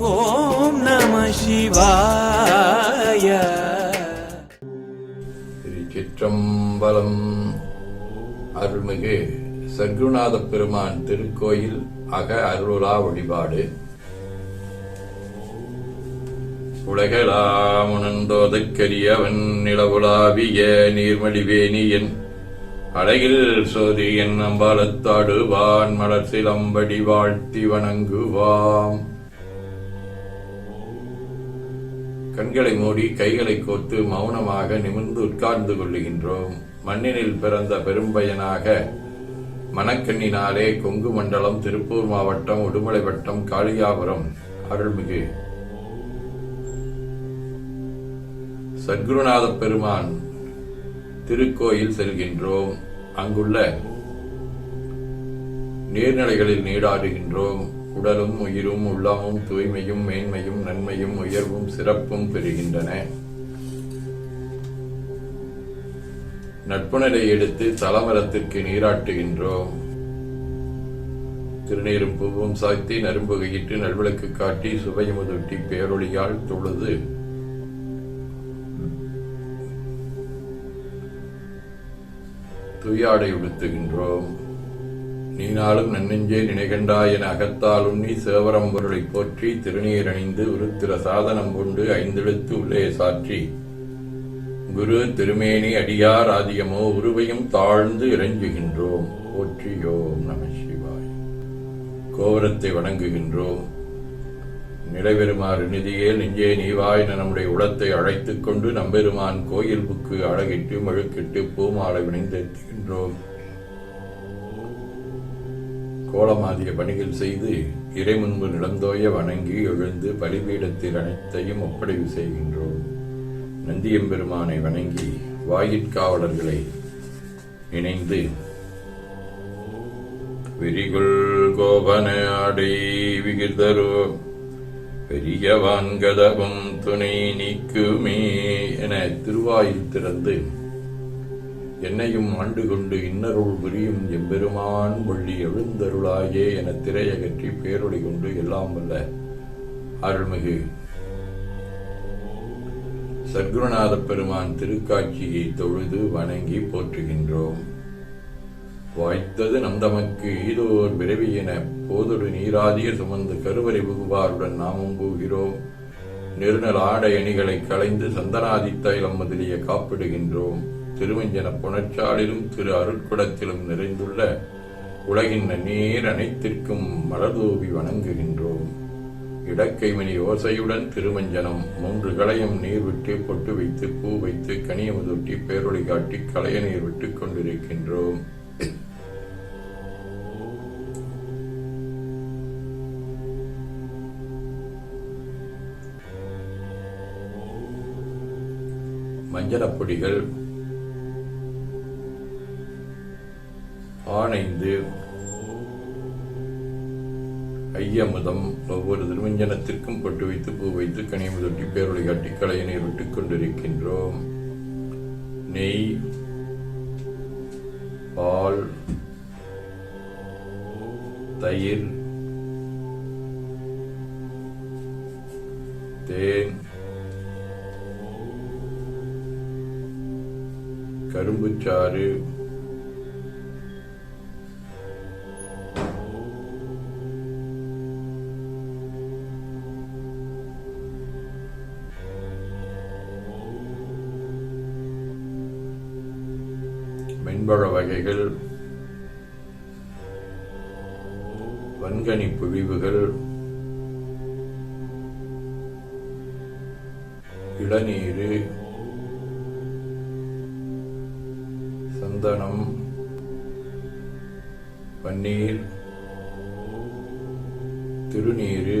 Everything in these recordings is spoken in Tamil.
ஓம் நம சிவாய. திருச்சிற்றம்பலம். அருள்மிகு சர்க்குநாத பெருமான் திருக்கோயில் அக அருளா வழிபாடு. உலகலாமுணந்தோதற்கரியவன் நிலவுலாவிய நீர்மடிவேணியன். அழகில் சோதி என் அம்பாலத்தாடுவான் மலர் சிலம்படி வாழ்த்தி வணங்குவாம். கண்களை மூடி கைகளை கோர்த்து மௌனமாக நிமிர்ந்து உட்கார்ந்து கொள்ளுகின்றோம். மண்ணினில் பிறந்த பெரும்பயனாக மணக்கண்ணினாலே கொங்கு மண்டலம் திருப்பூர் மாவட்டம் உடுமலை வட்டம் காளியாபுரம் அருள்மிகு. சத்குருநாத பெருமான் திருக்கோயில் செல்கின்றோம். அங்குள்ள நீர்நிலைகளில் நீடாடுகின்றோம். உடலும் உயிரும் உள்ளமும் தூய்மையும் மேன்மையும் நன்மையும் உயர்வும் சிறப்பும் பெறுகின்றன. நட்புணரை எடுத்து தலமரத்திற்கு நீராட்டுகின்றோம். திருநீரும் பூவும் சாய்த்தி நரும்புகையிட்டு நல்விளக்கு காட்டி சுவையமுதொட்டி பேரொழியால் தொழுது. துயாடை உடுத்துகின்றோம். நீனாலும் நன்னெஞ்சே நினைகண்டாய் என அகத்தால் உண்ணி சேவரம் பொருளை போற்றி திருநீர் அணிந்து உருத்திர சாதனம் கொண்டு ஐந்தெழுத்து உள்ளே சாற்றி. குரு திருமேனி அடியார் ஆதியமோ உருவையும் தாழ்ந்து இறஞ்சுகின்றோம் போற்றியோம் நம சிவாய். கோபுரத்தை வணங்குகின்றோம். நிலைபெறுமாறு நிதியே நெஞ்சே நீவாய் என நம்முடைய உளத்தை அழைத்துக் கொண்டு நம்பெருமான் கோயில் புக்கு அழகிட்டு மழுக்கிட்டு பூமாலை வினைந்தேற்றுகின்றோம் கோலமாதிய பணிகள் செய்து இறை முன்பு நிலந்தோய வணங்கி எழுந்து பலிபீடத்தில் அனைத்தையும் ஒப்படைவு செய்கின்றோம். நந்தியம்பெருமானை வணங்கி வாயிற்காவலர்களை இணைந்து விரிகுள் கோபனாடை விகிர்தரோ பெரியவான் கதவும் துணை நீக்குமே என திருவாயில் திறந்து என்னையும் ஆண்டு கொண்டு இன்னருள் புரியும் எம்பெருமான் வள்ளி எழுந்தருளாயே என திரையகற்றி பேரொழி கொண்டு எல்லாம் வல்ல. அருள்மிகு. சத்குருநாத பெருமான் திருக்காட்சியை தொழுது வணங்கி போற்றுகின்றோம். வாய்த்தது நம் தமக்கு ஈதோர் விரைவி என போதொரு நீராதிய சுமந்து கருவறை புகுவாருடன் நாமும் போகிறோம். நெருநல் ஆடை அணிகளை களைந்து சந்தனாதித்தைலம் முதலிய காப்பிடுகின்றோம். திருவஞ்சன புணச்சாலிலும் திரு அருட்குடத்திலும் நிறைந்துள்ள உலகின் நன்னீர் அனைத்திற்கும் மலர்தூவி வணங்குகின்றோம். இடக்கைமணி ஓசையுடன் திருமஞ்சனம் மூன்று களையும் நீர் விட்டு பொட்டு வைத்து பூ வைத்து கனியமுதொட்டி பேரொழி காட்டி களைய நீர் விட்டுக் கொண்டிருக்கின்றோம். மஞ்சளப்பொடிகள் ஆணைந்து ஐயமுதம் ஒவ்வொரு திருமஞ்சனத்திற்கும் பொட்டு வைத்து பூ வைத்து கனியமுதொட்டி பேருளை காட்டி கலையினை விட்டுக் கொண்டிருக்கின்றோம். நெய் பால் தயிர் தேன் கரும்புச்சாறு மென்பழ வகைகள் வன்கனி புழிவுகள் இளநீரு சந்தனம் பன்னீர் திருநீரு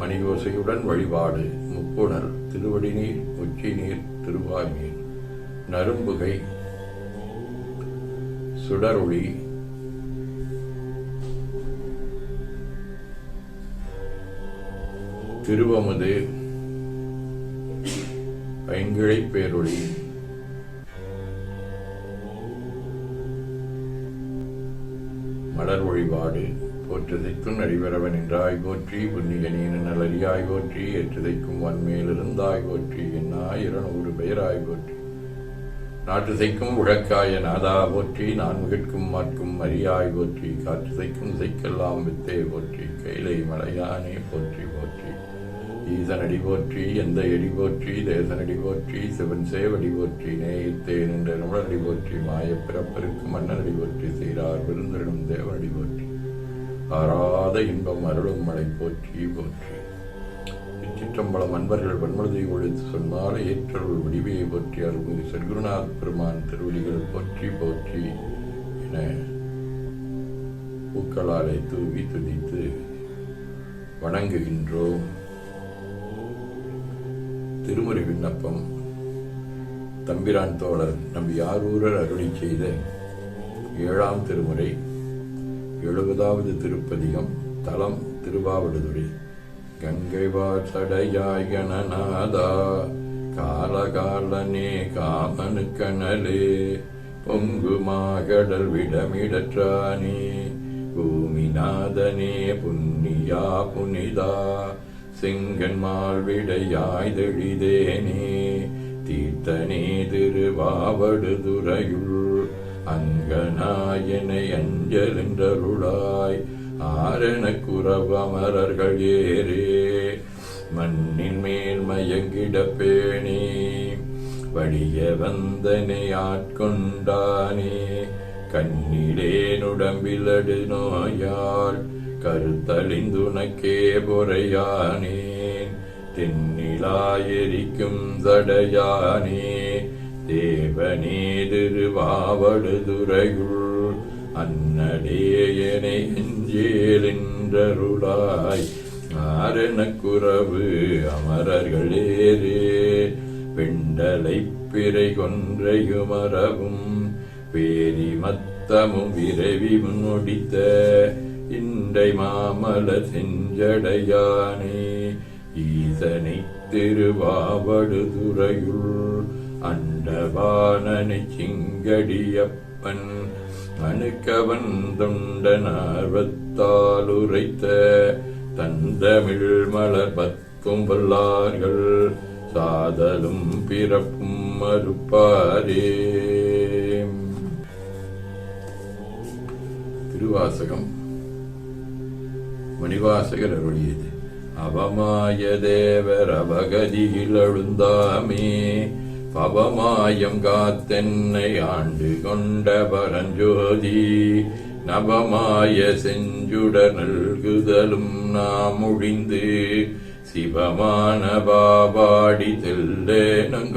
மணியோசையுடன் வழிபாடு. முப்புணர் திருவடி நீர் உச்சி நீர் திருவாய் நீர் நரும்புகை சுடரொளி. திருவமுது ஐங்கிழை பேரொளி. மலர் வழிபாடு. போற்றுதைக்கும் நடிவரவன் என்றாய் போற்றி புன்னிகனின் நலரியாய் போற்றி ஏற்றுதைக்கும் வன்மேலிருந்தாய் போற்றி என்னாய் இருநூறு பெயராய் போற்றி. நாட்டுதைக்கும் உழக்காய நாதா போற்றி நான் மிகட்கும் மாற்கும் மரியாய் போற்றி காற்றுதைக்கும் இசைக்கெல்லாம் வித்தே போற்றி கைலை மலையானே போற்றி போற்றி. ஈசனடி போற்றி எந்த எடி போற்றி தேசனடி போற்றி சிவன் சேவடி போற்றி நேயத்தே நின்ற நுழடி போற்றி மாயப் பிறப்பருக்கு மன்னனடி போற்றி செய்கிறார் விருந்தரிடம் தேவனடி போற்றி. ஆறாத இன்பம் அருளும் மலை போற்றி போற்றி. இச்சிற்றம்பலம் அன்பர்கள் வன்மனதை ஒழித்து சொன்னால் ஏற்றருள் வடிவையை போற்றி. அருள்மிகு சர்க்குருநாத் பெருமான் திருவடிகள் போற்றி போற்றி என பூக்களாலை தூவி துதித்து வணங்குகின்றோம். திருமுறை விண்ணப்பம் தம்பிரான் தோழர் நம்பி ஆரூரர் அருளி செய்த ஏழாம் திருமுறை எழுபதாவது திருப்பதிகம் தலம் திருவாவடுதுறை. கங்கை வாசடையாய் கணநாதா காலகாலனே காமனுக்கணலே பொங்கு மாகடல் விடமிடற்றானே பூமிநாதனே புண்ணியா புனிதா சிங்கன்மால் விடையாய் தெளிதேனே தீர்த்தனே திருவாவடுதுறையுள். அங்கனாயனை அஞ்சலென்றருளாய் ஆரண அமரர்கள் ஏறே. மண்ணின் மேல் மயங்கிட பேணி. வழிய வந்தனை ஆட்கொண்டானே. கண்ணிலேனுடம்பிலடு நோயால் கருத்தழிந்துனக்கே பொறையானேன். தென்னிலாயெரிக்கும் தடையானே. தேவனே திருவாவடுதுறையுள் அன்னடேயனை எஞ்சேலென்றருளாய் ஆரணக்குறவு அமரர்களேரே பெண்டலை பிறை கொன்றையுமரவும் பேரி மத்தமும் விரைவி முன்னொடித்த இன்றை மாமல செஞ்சடையானே. ஈசனை திருவாவடுதுறையுள் அண்டவானனை சிங்கடியப்பன் அணுக்கவன் தொண்டனார்வத்தால் உரைத்த தந்தமிழ் மலர் பத்தும் வல்லார்கள் சாதலும் பிறப்பும் மறுப்பாரே. திருவாசகம். மணிவாசகர் அருளியது. அவமாய தேவர் அவகதியில் அழுந்தாமே. பவமாயம் காத்தென்னை ஆண்டு கொண்ட பரஞ்சோதி நவமாய செஞ்சுட நல்குதலும் நாம் முடிந்து சிவமான பாபாடி தெல்லேனங்கொட்டாமோ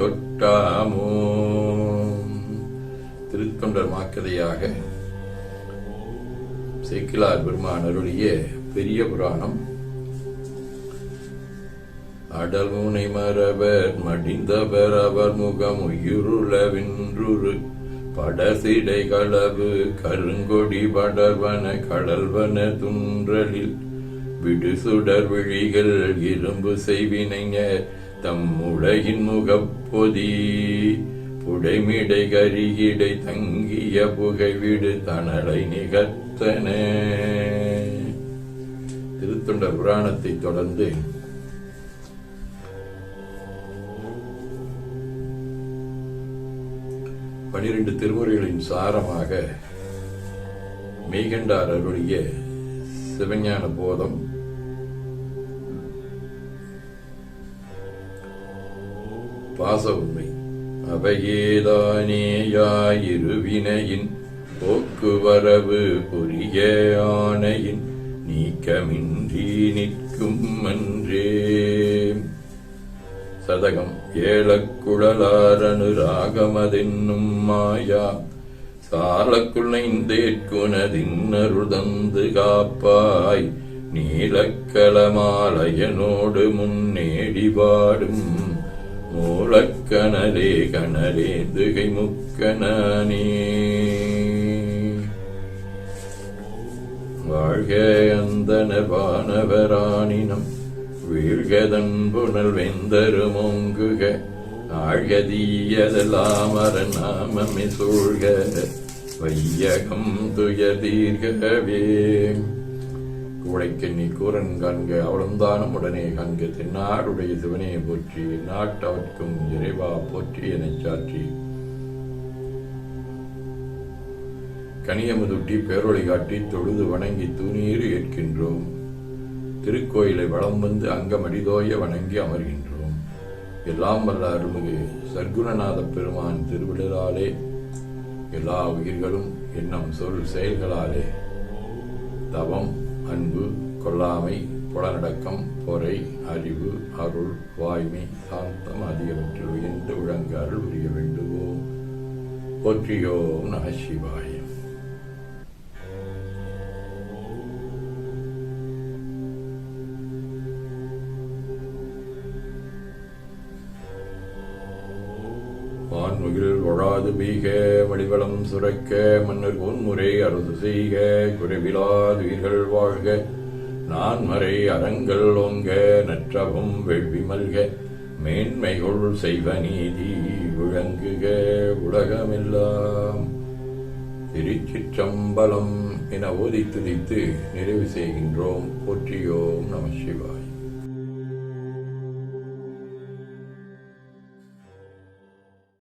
திருத்தொண்டர் மாக்கதையாக சேக்கிலார் பெருமான் அருளிய பெரிய புராணம் அடல் முனை மரபர் மடிந்தவர் அவர் முகம் உயிருளவின்றுரு. படசிடை களவு கருங்கொடி படர்வன கடல்வன துன்றலில். விடுசுடர் விழிகள் இரும்பு செய்வினைஞர் தம் உலகின் முகப்பொதி புடைமிடை கரியிடை தங்கிய புகைவிடு தணலை நிகர்த்தன. திருத்தொண்டர் புராணத்தை தொடர்ந்து பனிரெண்டு திருமுறைகளின் சாரமாக மெய்கண்டார் அருளிய சிவஞான போதம் பாச உண்மை அவையேதானேயாயிருவினையின் போக்குவரவு புரிய ஆணையின் நீக்கமின்றி நிற்கும் அன்றே. சதகம். ஏழக்குழலாரனு ராகமதென்னும் மாயா சாலக்குள்ளைந்தேற்குனதின்னருள் தந்து காப்பாய் நீலக்கலமாலயனோடு முன்னேடி பாடும் மூலக்கணலே கணலே திகை முக்கணனே வாழ்க அந்த வானவராணினம் வீழ்கதன்புணல் வெந்தருமோங்குக ஆழ்கதீயதெல்லாம் நாமமே சூழ்க வையகம் துயதீர்கவே. உழைக்க நீ கூறன் காண்க அவளம்தானம் உடனே காண்க. தென்னாடுடைய சிவனே போற்றி நாட்டவர்க்கும் இறைவா போற்றி எனச் சாற்றி. கனியமுதுட்டி பேரொழி காட்டி தொழுது வணங்கி தூணீறு ஏற்கின்றோம். திருக்கோயிலை வளம் வந்து அங்கமடிதோய வணங்கி அமர்கின்றோம். எல்லாம் வல்ல அருள்மிகு சர்க்குணநாத பெருமான் திருவிழாலே எல்லா உயிர்களும் எண்ணம் சொல் செயல்களாலே. தவம் அன்பு கொல்லாமை புலனடக்கம் பொறை அறிவு அருள் வாய்மை சாந்தம் ஆகியவற்றில் உயர்ந்து விளங்க அருள் புரிய வேண்டுவோம். போற்றியோம் நம சிவாயம் வான்முகில் பீக சுரக்க மன்னர் பொன்முறை அரசு செய்க குறைவிலாது உயிர்கள் வாழ்க. நான்மறை அறங்கள் ஒங்க நற்றவும் வெள்வி மல்க. மேன்மைகள் செய்வ நீதி விளங்குக உலகமெல்லாம். திருச்சிற்றம்பலம் என ஓதி துதித்து நிறைவு செய்கின்றோம். போற்றியோம் நம சிவாய்.